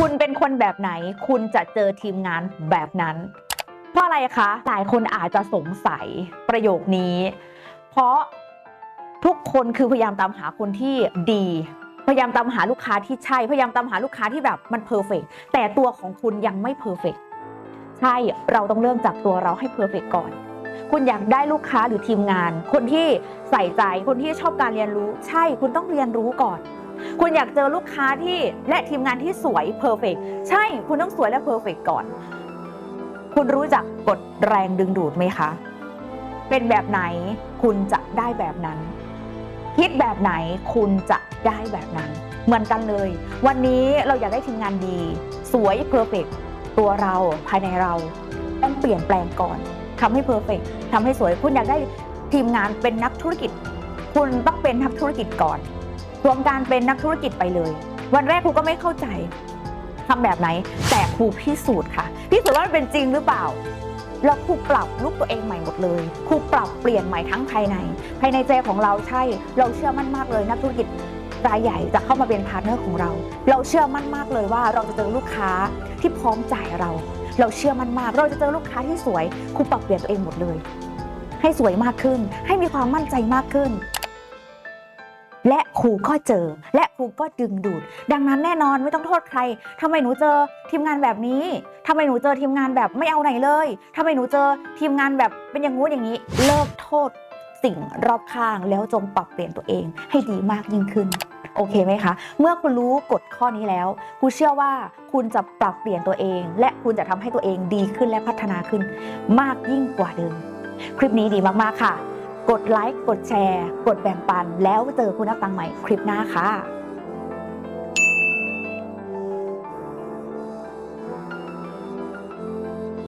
คุณเป็นคนแบบไหน คุณจะเจอทีมงานแบบนั้น เพราะอะไรคะ หลายคนอาจจะสงสัยประโยคนี้ เพราะทุกคนคือพยายามตามหาคนที่ดี พยายามตามหาลูกค้าที่ใช่ พยายามตามหาลูกค้าที่แบบมันเพอร์เฟกแต่ตัวของคุณยังไม่เพอร์เฟกใช่เราต้องเริ่มจากตัวเราให้เพอร์เฟกก่อนคุณอยากได้ลูกค้าหรือทีมงาน คนที่ใส่ใจ คนที่ชอบการเรียนรู้ ใช่ คุณต้องเรียนรู้ก่อน คุณอยากเจอลูกค้าที่และทีมงานที่สวยเพอร์เฟกใช่คุณต้องสวยและเพอร์เฟกก่อน คุณรู้จักกฎแรงดึงดูดไหมคะ เป็นแบบไหนคุณจะได้แบบนั้น คิดแบบไหนคุณจะได้แบบนั้น เหมือนกันเลย วันนี้เราอยากได้ทีมงานดี สวยเพอร์เฟกตัวเราภายในเราต้องเปลี่ยนแปลงก่อนทำให้เพอร์เฟกทำให้สวยคุณอยากได้ทีมงานเป็นนักธุรกิจ คุณต้องเป็นนักธุรกิจก่อน วมการเป็นนักธุรกิจไปเลย วันแรกครูก็ไม่เข้าใจทำแบบไหน แต่ครูพิสูจน์ค่ะพิสูจน์ว่ามันเป็นจริงหรือเปล่าแล้วครูปรับลุกตัวเองใหม่หมดเลยครูปรับเปลี่ยนใหม่ทั้งภายใน ภายในใจของเราใช่ เราเชื่อมั่นมากเลยนักธุรกิจรายใหญ่จะเข้ามาเป็นพาร์ทเนอร์ของเรา เราเชื่อมั่นมากเลยว่าเราจะเจอลูกค้าที่พร้อมจ่ายเรา เราเชื่อมั่นมาก เราจะเจอลูกค้าที่สวยครูปรับเปลี่ยนตัวเองหมดเลย ให้สวยมากขึ้น ให้มีความมั่นใจมากขึ้น และครูก็เจอ และครูก็ดึงดูด ดังนั้นแน่นอนไม่ต้องโทษใครทำไมหนูเจอทีมงานแบบนี้ทำไมหนูเจอทีมงานแบบไม่เอาไหนเลยทำไมหนูเจอทีมงานแบบเป็นอย่างงู้นอย่างนี้ เลิกโทษสิ่งรอบข้างแล้วจงปรับเปลี่ยนตัวเองให้ดีมากยิ่งขึ้น โอเคไหมคะ เมื่อคุณรู้กฎข้อนี้แล้วครูเชื่อว่าคุณจะปรับเปลี่ยนตัวเอง และคุณจะทำให้ตัวเองดีขึ้นและพัฒนาขึ้น มากยิ่งกว่าเดิม คลิปนี้ดีมากๆค่ะ กดไลค์ กดแชร์ กดแบ่งปัน แล้วเจอคุณนักตังใหม่คลิปหน้าค่ะ